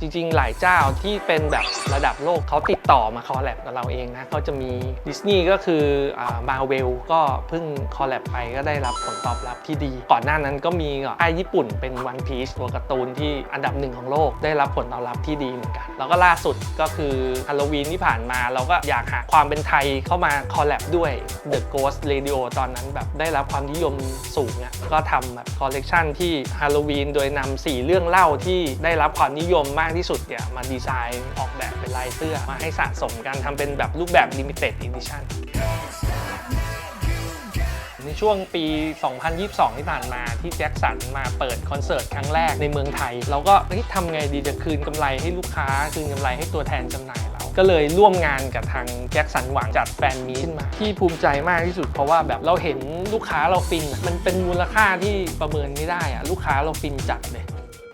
จริงๆ หลายเจ้าที่เป็นแบบระดับโลกเขาติดต่อมาคอลแลบกับเราเองนะเขาจะมีดิสนีย์ก็คือมาเวลก็เพิ่งคอลแลบไปก็ได้รับผลตอบรับที่ดี ก่อนหน้านั้นก็มีค่ายญี่ปุ่นเป็น One Piece ตัวการ์ตูนที่อันดับหนึ่งของโลกได้รับผลตอบรับที่ดีเหมือนกัน แล้วก็ล่าสุดก็คือฮาโลวีนที่ผ่านมาเราก็อยากหาความเป็นไทยเข้ามาคอลแลบด้วย The Ghost Radio ตอนนั้นแบบได้รับความนิยมสูงอะก็ทำแบบคอลเลกชันที่ฮาโลวีนโดยนำสี่เรื่องเล่าที่ได้รับความนิยมมากที่สุดเนี่ยมาดีไซน์ออกแบบเป็นลายเสื้อ มาให้สะสมกันทำเป็นแบบรูปแบบ Limited Edition ในช่วงปี 2022 ที่ผ่านมาที่แจ็คสันมาเปิดคอนเสิร์ตครั้งแรกในเมืองไทย เราก็ทำไงดีจะคืนกำไรให้ลูกค้า คืนกำไรให้ตัวแทนจำหน่ายเรา ก็เลยร่วมงานกับทางแจ็คสันหวังจัดแฟนมีขึ้นมา ที่ภูมิใจมากที่สุดเพราะว่าแบบเราเห็นลูกค้าเราฟิน มันเป็นมูลค่าที่ประเมินไม่ได้อะลูกค้าเราฟินจัดเลย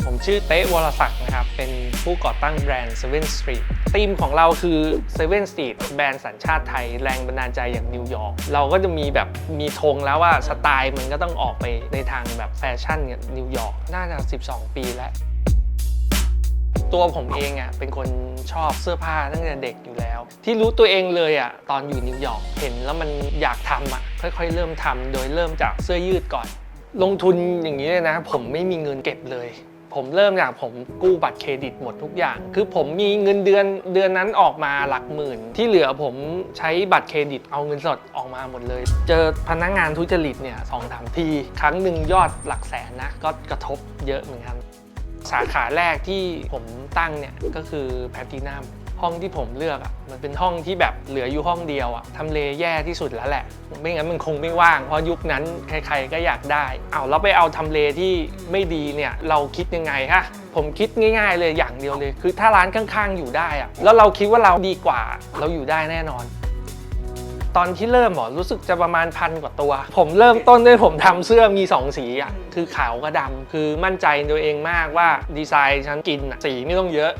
ผมชื่อเต๊ะวรศักดิ์นะครับ เป็นผู้ก่อตั้งแบรนด์ Seven Street ธีมของเราคือ Seven Street แบรนด์สัญชาติไทยแรงบันดาลใจอย่างนิวยอร์กเราก็จะมีแบบมีธงแล้วว่าสไตล์มันก็ต้องออกไปในทางแบบแฟชั่นกับนิวยอร์กน่าจะ 12 ปีแล้วตัวผมเองอะเป็นคนชอบเสื้อผ้าตั้งแต่เด็กอยู่แล้ว ที่รู้ตัวเองเลยอะตอนอยู่นิวยอร์กเห็นแล้วมันอยากทำอะค่อยๆ เริ่มทำโดยเริ่มจากเสื้อยืดก่อน ลงทุนอย่างนี้เลยนะ ผมไม่มีเงินเก็บเลย ผมเริ่มจากผมกู้บัตรเครดิตหมดทุกอย่าง คือผมมีเงินเดือนเดือนนั้นออกมาหลักหมื่น ที่เหลือผมใช้บัตรเครดิตเอาเงินสดออกมาหมดเลย เจอพนักงานทุจริตเนี่ยสองสามที ครั้งหนึ่งยอดหลักแสนนะ ก็กระทบเยอะเหมือนกัน สาขาแรกที่ผมตั้งเนี่ยก็คือแพทินัม ห้องที่ผมเลือกอะ่ะมันเป็นห้องที่แบบเหลืออยู่ห้องเดียวอะ่ะทำเลแย่ที่สุดแล้วแหละ ไม่งั้นมันคงไม่ว่าง เพราะยุคนั้นใครๆก็อยากได้เอาแล้วไปเอาทำเลที่ไม่ดีเนี่ยเราคิดยังไงคะผมคิดง่าย ๆ เลยอย่างเดียวเลย คือถ้าร้านข้างๆอยู่ได้อะแล้วเราคิดว่าเราดีกว่าเราอยู่ได้แน่นอนตอนที่เริ่มหรอรู้สึกจะประมาณพันกว่าตัว ผมเริ่มต้นด้วยผมทำเสื้อมี 2 สีอะคือขาวกับดำคือมั่นใจตัวเองมากว่าดีไซน์ฉันกินสีไม่ต้องเยอะ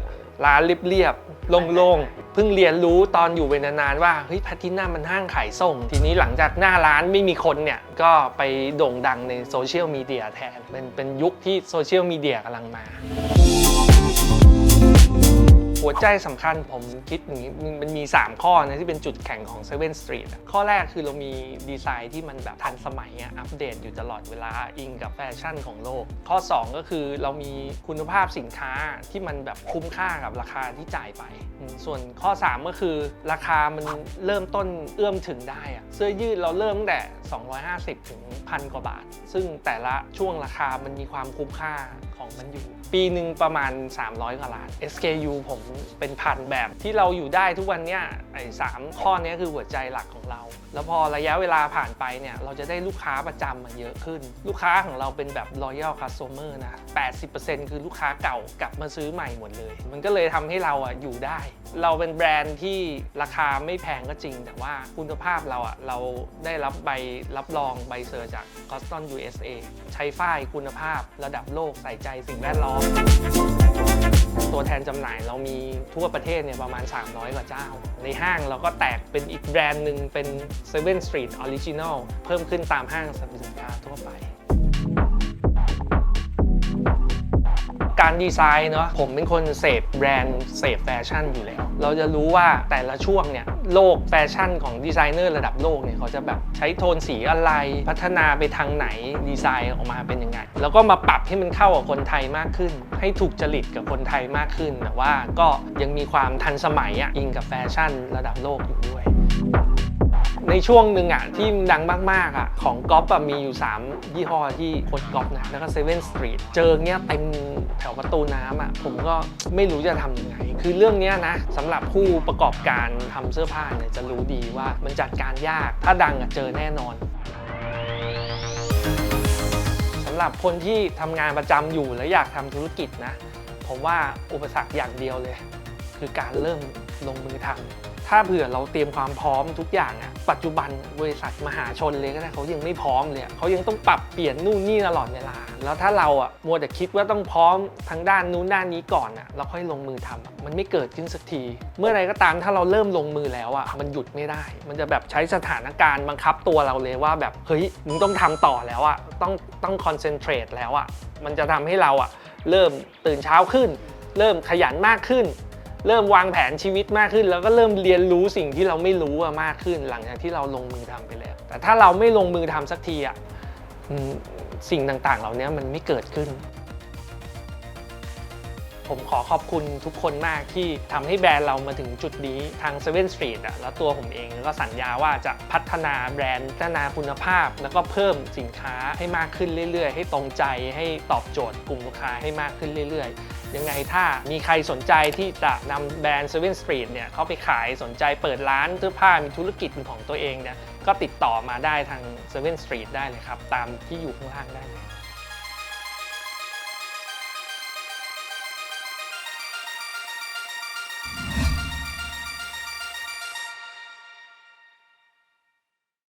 ร้านเรียบๆโล่งๆเพิ่งเรียนรู้ตอนอยู่เวนานๆว่าเฮ้ยแพทินัมมันห้างขายส่ง ทีนี้หลังจากหน้าร้านไม่มีคนเนี่ย ก็ไปโด่งดังในโซเชียลมีเดียแทนเป็นเป็นยุคที่โซเชียลมีเดียกำลังมา หัวใจสำคัญผมคิดอย่างนี้มันมันมี3 ข้อนะที่เป็นจุดแข็งของ7 Street อะข้อแรกคือเรามีดีไซน์ที่มันแบบทันสมัยอะอัปเดตอยู่ตลอดเวลาอิงกับแฟชั่นของโลก ข้อ 2 ก็คือเรามีคุณภาพสินค้าที่มันแบบคุ้มค่ากับราคาที่จ่ายไป ส่วนข้อ 3 ก็คือราคามันเริ่มต้นเอื้อมถึงได้อะเสื้อยืดเราเริ่มตั้งแต่ 250 ถึงพันกว่าบาท ซึ่งแต่ละช่วงราคามันมีความคุ้มค่าของมันอยู่ ปีหนึ่งประมาณ 300 กว่าล้าน SKU ผมเป็นพันแบบที่เราอยู่ได้ทุกวันเนี้ยไอ้สามข้อนี้คือหัวใจหลักของเรา แล้วพอระยะเวลาผ่านไปเนี่ยเราจะได้ลูกค้าประจำมาเยอะขึ้น ลูกค้าของเราเป็นแบบ loyal customer นะ 80%คือลูกค้าเก่ากลับมาซื้อใหม่หมดเลย มันก็เลยทำให้เราอะอยู่ได้ เราเป็นแบรนด์ที่ราคาไม่แพงก็จริง แต่ว่าคุณภาพเราอะเราได้รับใบรับรองใบเซอร์จาก Coston USA ใช้ฝ้ายคุณภาพระดับโลกใส่ใจสิ่งแวดล้อม ตัวแทนจำหน่ายเรามีทั่วประเทศเนี่ยประมาณ 300 กว่าเจ้า ในห้างเราก็แตกเป็นอีกแบรนด์หนึ่งเป็น Seven Street Original เพิ่มขึ้นตามห้างสรรพสินค้าทั่วไป การดีไซน์เนาะผมเป็นคนเสพแบรนด์เสพแฟชั่นอยู่แล้ว เราจะรู้ว่าแต่ละช่วงเนี่ยโลกแฟชั่นของดีไซเนอร์ระดับโลกเนี่ยเขาจะแบบใช้โทนสีอะไร พัฒนาไปทางไหนดีไซน์ออกมาเป็นยังไง แล้วก็มาปรับให้มันเข้ากับคนไทยมากขึ้น ให้ถูกจริตกับคนไทยมากขึ้นแต่ว่าก็ยังมีความทันสมัยอะอิงกับแฟชั่นระดับโลกอยู่ด้วย ในช่วงหนึ่งอะที่ดังมากๆอะของก๊อฟอะมีอยู่ 3 ยี่ห้อที่โค้ดก๊อฟนะแล้วก็เซเว่นสตรีทเจอเงี้ยเต็มแถวประตูน้ำอะผมก็ไม่รู้จะทำยังไง คือเรื่องเนี้ยนะสำหรับผู้ประกอบการทำเสื้อผ้าเนี่ยจะรู้ดีว่ามันจัดการยาก ถ้าดังอะเจอแน่นอนสำหรับคนที่ทำงานประจำอยู่และอยากทำธุรกิจนะ ผมว่าอุปสรรคอย่างเดียวเลย คือการเริ่มลงมือทำ ถ้าเผื่อเราเตรียมความพร้อมทุกอย่างอะปัจจุบันบริษัทมหาชนเลยก็ได้เขายังไม่พร้อมเลยเขายังต้องปรับเปลี่ยนนู่นนี่ตลอดเวลา แล้วถ้าเราอะมัวแต่คิดว่าต้องพร้อมทางด้านนู้นด้านนี้ก่อนอะเราค่อยลงมือทำอะมันไม่เกิดขึ้นสักที เมื่อไรก็ตามถ้าเราเริ่มลงมือแล้วอะมันหยุดไม่ได้ มันจะแบบใช้สถานการณ์บังคับตัวเราเลยว่าแบบเฮ้ยมึงต้องทำต่อแล้วอะต้องต้องคอนเซนเทรตแล้วอะมันจะทำให้เราอะเริ่มตื่นเช้าขึ้น เริ่มขยันมากขึ้น เริ่มวางแผนชีวิตมากขึ้น แล้วก็เริ่มเรียนรู้สิ่งที่เราไม่รู้มากขึ้น หลังจากที่เราลงมือทำไปแล้ว แต่ถ้าเราไม่ลงมือทำสักทีอะสิ่งต่างๆ เหล่านี้มันไม่เกิดขึ้น ผมขอขอบคุณทุกคนมากที่ทำให้แบรนด์เรามาถึงจุดนี้ทาง 7 Street อะแล้วตัวผมเองก็สัญญาว่าจะพัฒนาแบรนด์พัฒนาคุณภาพ แล้วก็เพิ่มสินค้าให้มากขึ้นเรื่อยๆ ให้ตรงใจให้ตอบโจทย์กลุ่มลูกค้าให้มากขึ้นเรื่อยๆ ยังไงถ้ามีใครสนใจที่จะนำแบรนด์7 Street เนี่ยเขาไปขายสนใจเปิดร้านเสื้อผ้ามีธุรกิจเป็นของตัวเองเนี่ยก็ติดต่อมาได้ทาง7 Street ได้เลยครับ ตามที่อยู่ข้างล่างได้เลย